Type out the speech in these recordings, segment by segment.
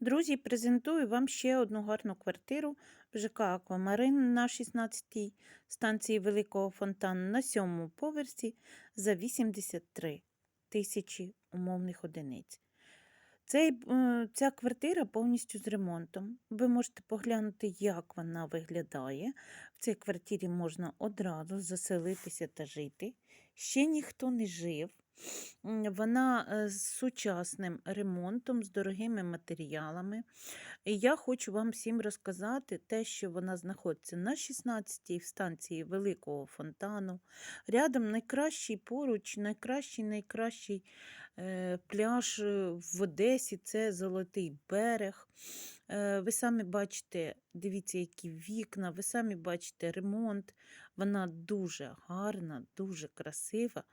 Друзі, презентую вам ще одну гарну квартиру в ЖК Аквамарин на 16-й станції Великого Фонтану на сьомому поверсі за 83 тисячі умовних одиниць. Цей, е, ця квартира повністю з ремонтом. Ви можете поглянути, як вона виглядає. В цій квартирі можна одразу заселитися та жити. Ще ніхто не жив. Вона е, з сучасним ремонтом, з дорогими матеріалами. І я хочу вам всім розказати те, що вона знаходиться на 16-й станції Великого Фонтану. Рядом найкращий поруч, найкращий, найкращий е, пляж е, в Одесі це Золотий берег. Ви самі бачите, дивіться, які вікна, ви самі бачите ремонт. Вона дуже гарна, дуже красива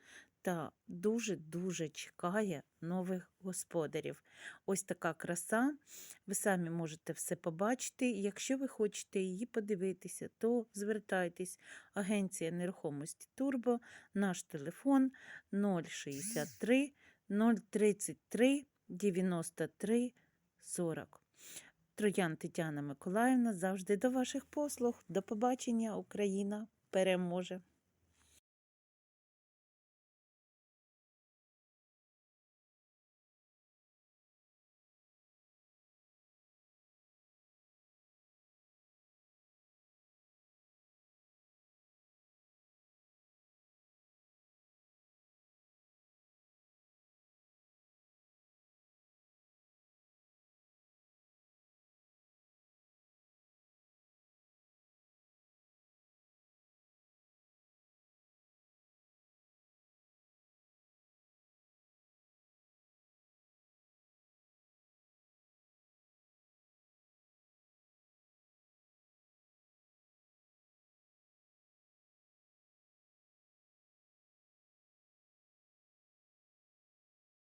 та дуже-дуже чекає нових господарів. Ось така краса. Ви самі можете все побачити. Якщо ви хочете її подивитися, то звертайтесь. Агенція нерухомості Турбо, наш телефон 063 033 93 40. Троян Тетяна Миколаївна завжди до ваших послуг. До побачення, Україна переможе!